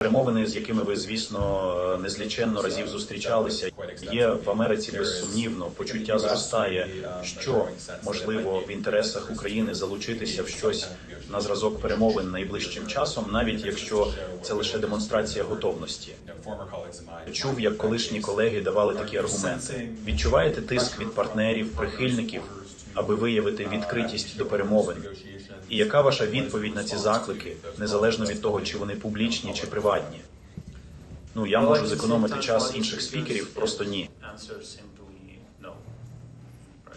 Перемовини, з якими ви, звісно, незліченно разів зустрічалися, є в Америці безсумнівно. Почуття зростає, що можливо в інтересах України залучитися в щось на зразок перемовин найближчим часом, навіть якщо це лише демонстрація готовності. Чув, як колишні колеги давали такі аргументи. Відчуваєте тиск від партнерів, прихильників, аби виявити відкритість до перемовин. І яка ваша відповідь на ці заклики, незалежно від того, чи вони публічні чи приватні? Ну я можу зекономити час інших спікерів, просто ні.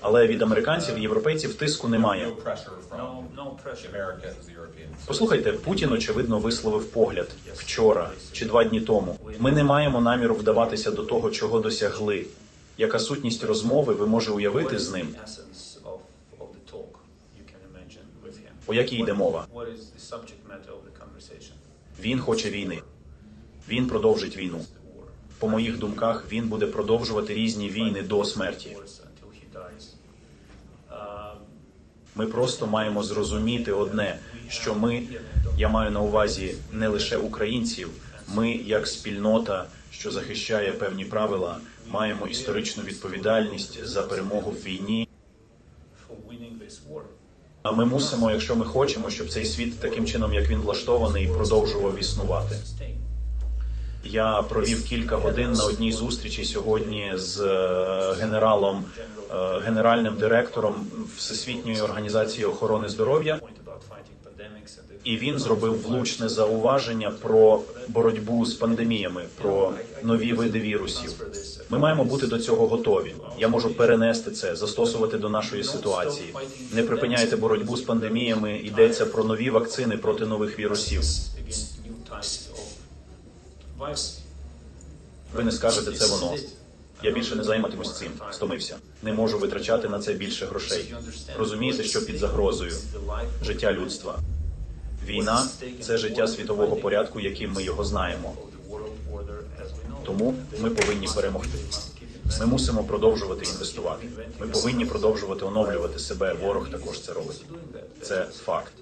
Але від американців і європейців тиску немає. Послухайте, Путін очевидно висловив погляд вчора чи два дні тому. Ми не маємо наміру вдаватися до того, чого досягли. Яка сутність розмови ви може уявити з ним? По якій йде мова? Він хоче війни. Він продовжить війну. По моїх думках, він буде продовжувати різні війни до смерті. Ми просто маємо зрозуміти одне, що ми, я маю на увазі не лише українців, ми, як спільнота, що захищає певні правила, маємо історичну відповідальність за перемогу в війні. Ми мусимо, якщо ми хочемо, щоб цей світ таким чином, як він влаштований, продовжував існувати. Я провів кілька годин на одній зустрічі сьогодні з е, генералом, е, генеральним директором Всесвітньої організації охорони здоров'я. І він зробив влучне зауваження про боротьбу з пандеміями, про нові види вірусів. Ми маємо бути до цього готові. Я можу перенести це, застосувати до нашої ситуації. Не припиняйте боротьбу з пандеміями. Йдеться про нові вакцини проти нових вірусів. Ви не скажете це воно. Я більше не займатимусь цим. Стомився. Не можу витрачати на це більше грошей. Розумієте, що під загрозою життя людства. Війна це життя світового порядку, яким ми його знаємо. Тому ми повинні перемогти. Ми мусимо продовжувати інвестувати. Ми повинні продовжувати оновлювати себе. Ворог також це робить. Це факт.